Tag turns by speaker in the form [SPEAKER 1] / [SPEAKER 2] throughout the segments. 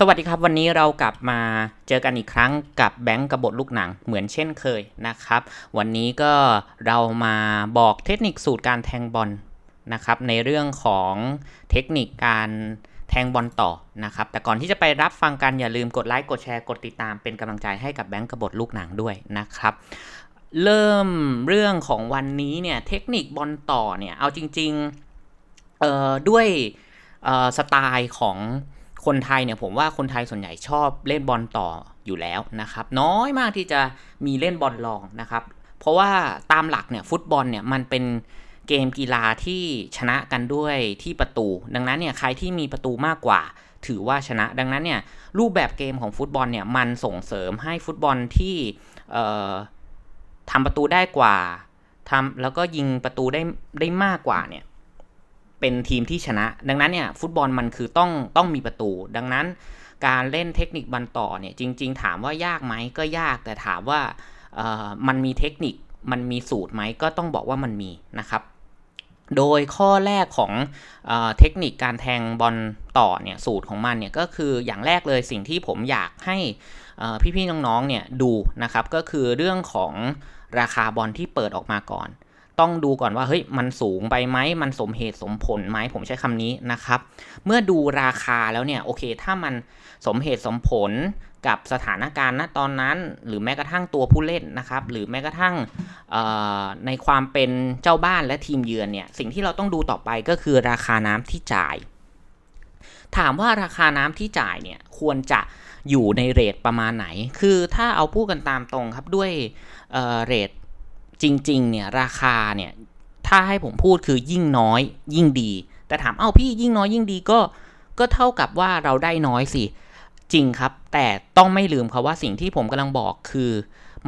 [SPEAKER 1] สวัสดีครับ วันนี้เรากลับมาเจอกันอีกครั้งกับแบงก์กระบฏลูกหนังเหมือนเช่นเคยนะครับ วันนี้ก็เรามาบอกเทคนิคสูตรการแทงบอลนะครับ ในเรื่องของเทคนิคการแทงบอลต่อนะครับ แต่ก่อนที่จะไปรับฟังกันอย่าลืมกดไลค์กดแชร์กดติดตามเป็นกำลังใจให้กับแบงก์กระบฏลูกหนังด้วยนะครับ เริ่มเรื่องของวันนี้เนี่ยเทคนิคบอลต่อเนี่ยเอาจริงๆเอ่อด้วยสไตล์ของ คนไทยเนี่ยผมว่าคนไทยส่วนใหญ่ชอบเล่นบอลต่ออยู่แล้วนะครับ น้อยมากที่จะมีเล่นบอลลองนะครับ เพราะว่าตามหลักเนี่ยฟุตบอลเนี่ยมันเป็นเกมกีฬาที่ชนะกันด้วยที่ประตู ดังนั้นเนี่ยใครที่มีประตูมากกว่า ถือว่าชนะ ดังนั้นเนี่ยรูปแบบเกมของฟุตบอลเนี่ยมันส่งเสริมให้ฟุตบอลที่ทำประตูได้กว่าทำแล้วก็ยิงประตูได้ได้มากกว่าเนี่ย เป็นทีมที่ชนะ ดังนั้นเนี่ยฟุตบอลมันคือต้องต้องมีประตู ดังนั้นการเล่นเทคนิคบอลต่อเนี่ยจริง ๆ ถามว่ายากไหมก็ยากแต่ถามว่ามันมีเทคนิคมันมีสูตรไหมก็ต้องบอกว่ามันมีนะครับ โดยข้อแรกของเอเทคนิคการแทงบอลต่อเนี่ยสูตรของมันเนี่ยก็คืออย่างแรกเลยสิ่งที่ผมอยากให้พี่ๆน้องๆเนี่ยดูนะครับก็คือเรื่องของราคาบอลที่เปิดออกมาก่อน ต้องดูก่อนว่าเฮ้ยมันสูงไปไหมมันสมเหตุสมผลไหมผมใช้คำนี้นะครับ เมื่อดูราคาแล้วเนี่ยโอเค ถ้ามันสมเหตุสมผลกับสถานการณ์ณตอนนั้น หรือแม้กระทั่งตัวผู้เล่นนะครับ หรือแม้กระทั่งในความเป็นเจ้าบ้านและทีมเยือนเนี่ย สิ่งที่เราต้องดูต่อไปก็คือราคาน้ำที่จ่าย ถามว่าราคาน้ำที่จ่ายเนี่ยควรจะอยู่ในเรทประมาณไหน คือถ้าเอาพูดกันตามตรงครับด้วยเรท จริงๆเนี่ยราคาเนี่ยถ้าให้ผมพูดคือยิ่งน้อยยิ่งดี แต่ถามเอ้าพี่ยิ่งน้อยยิ่งดีก็ก็เท่ากับว่าเราได้น้อยสิ จริงครับ แต่ต้องไม่ลืมครับว่าสิ่งที่ผมกำลังบอกคือ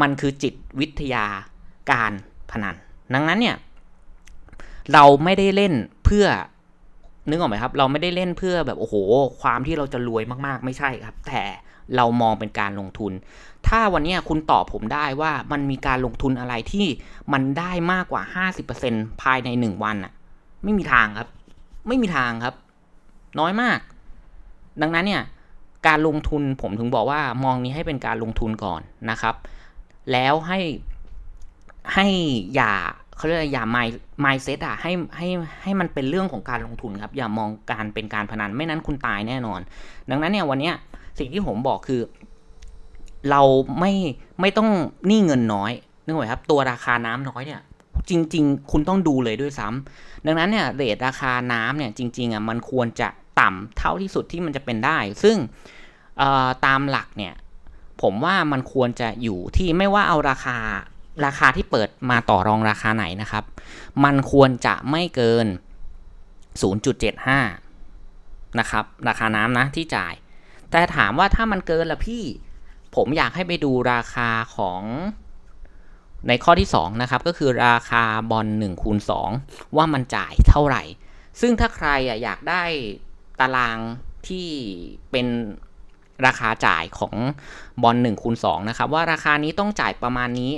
[SPEAKER 1] มันคือจิตวิทยาการพนัน ดังนั้นเนี่ยเราไม่ได้เล่นเพื่อนึกออกไหมครับ เราไม่ได้เล่นเพื่อแบบโอ้โห ความที่เราจะรวยมากๆ ไม่ใช่ครับ แต่ เรามองเป็นการลงทุน ถ้าวันนี้คุณตอบผมได้ว่ามันมีการลงทุนอะไรที่มันได้มากกว่า 50%ภายใน 1 วันอะไม่มีทางครับ ไม่มีทางครับ น้อยมาก ดังนั้นเนี่ยการลงทุนผมถึงบอกว่ามองนี้ให้เป็นการลงทุนก่อนนะครับ แล้วให้ให้อย่าเขาเรียกอย่า mind mindset อะให้ให้ให้มันเป็นเรื่องของการลงทุนครับ อย่ามองการเป็นการพนันไม่นั้นคุณตายแน่นอน ดังนั้นเนี่ยวันเนี้ย สิ่งที่ผมบอกคือ เราไม่ไม่ต้องหนี้เงินน้อยนึกไหมครับตัวราคาน้ำน้อยเนี่ยจริง ๆ คุณต้องดูเลยด้วยซ้ำดังนั้นเนี่ยเรทราคาน้ำเนี่ยจริงๆอะมันควรจะต่ำเท่าที่สุดที่มันจะเป็นได้ ซึ่งตามหลักเนี่ยผมว่ามันควรจะอยู่ที่ไม่ว่าเอาราคาราคาที่เปิดมาต่อรองราคาไหนนะครับ มันควรจะไม่เกิน 0.75 นะครับ ราคาน้ำนะที่จ่าย แต่ถามว่าถ้ามันเกินละพี่ ผมอยากให้ไปดูราคาของในข้อที่ 2 นะครับ ก็คือราคาบอล1คูณ2ว่ามันจ่ายเท่าไหร่ ซึ่งถ้าใครอะอยากได้ตารางที่เป็นราคาจ่ายของบอล1คูณ2นะครับ ว่าราคานี้ต้องจ่ายประมาณนี้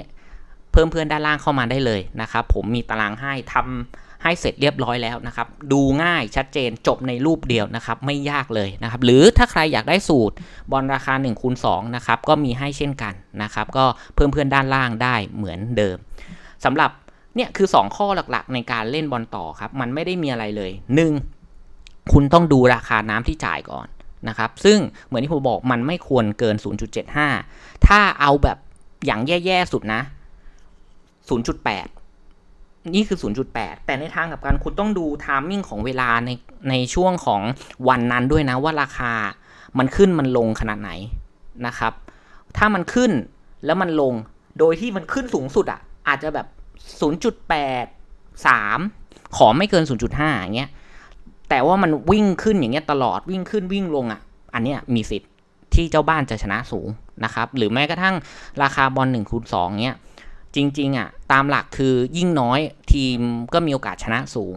[SPEAKER 1] เพิ่มเพื่อนด้านล่างเข้ามาได้เลยนะครับ ผมมีตารางให้ทำ ให้เสร็จเรียบร้อยแล้วนะครับ ดูง่ายชัดเจนจบในรูปเดียวนะครับ ไม่ยากเลยนะครับ หรือถ้าใครอยากได้สูตรบอลราคา1คูณ2นะครับ ก็มีให้เช่นกันนะครับ ก็เพิ่มเพื่อนด้านล่างได้เหมือนเดิมสำหรับเนี่ยคือ 2 ข้อหลักๆ ในการเล่นบอลต่อครับ มันไม่ได้มีอะไรเลย 1. คุณต้องดูราคาน้ำที่จ่ายก่อนนะครับ ซึ่งเหมือนที่ผมบอกมันไม่ควรเกิน 0.75 ถ้าเอาแบบอย่างแย่ ๆ สุดนะ 0.8 นี่คือ 0.8 แต่ในทางกับกันคุณต้องดูทามมิ่งของเวลาในในช่วงของวันนั้นด้วยนะว่าราคามันขึ้นมันลงขนาดไหนนะครับ ถ้ามันขึ้นแล้วมันลงโดยที่มันขึ้นสูงสุดอะ่ะ อาจจะแบบ 0.8 3 ขอไม่เกิน 0.5อย่างเงี้ยแต่ว่ามันวิ่งขึ้นอย่างเงี้ยตลอดวิ่งขึ้นวิ่งลงอะ่ะ อันเนี้ยมีสิทธิ์ที่เจ้าบ้านจะชนะสูงนะครับ หรือแม้กระทั่งราคาบอล1คูณ2เนี้ย จริงๆอะตามหลักคือยิ่งน้อยทีมก็มีโอกาสชนะสูง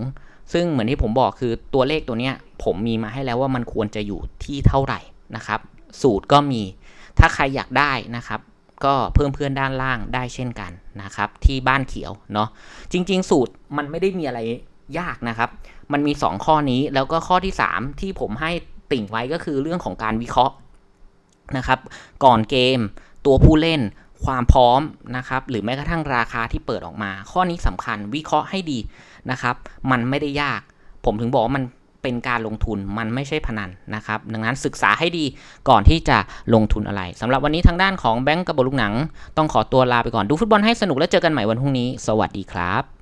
[SPEAKER 1] ซึ่งเหมือนที่ผมบอกคือตัวเลขตัวเนี้ยผมมีมาให้แล้วว่ามันควรจะอยู่ที่เท่าไหร่นะครับ สูตรก็มีถ้าใครอยากได้นะครับ ก็เพิ่มเพื่อนด้านล่างได้เช่นกันนะครับ ที่บ้านเขียวเนาะจริง ๆ สูตรมันไม่ได้มีอะไรยากนะครับ มันมี 2 ข้อนี้แล้วก็ข้อที่ 3 ที่ผมให้ติ่งไว้ก็คือเรื่องของการวิเคราะห์นะครับ ก่อนเกม ตัวผู้เล่นความพร้อมนะครับหรือแม้กระทั่งราคาที่เปิดออกมา ข้อนี้สำคัญวิเคราะห์ให้ดีนะครับ มันไม่ได้ยาก ผมถึงบอกว่ามันเป็นการลงทุนมันไม่ใช่พนันนะครับ ดังนั้นศึกษาให้ดีก่อนที่จะลงทุนอะไรสำหรับวันนี้ทางด้านของแบงก์กระบอกลูกหนัง ต้องขอตัวลาไปก่อนดูฟุตบอลให้สนุกแล้วเจอกันใหม่วันพรุ่งนี้ สวัสดีครับ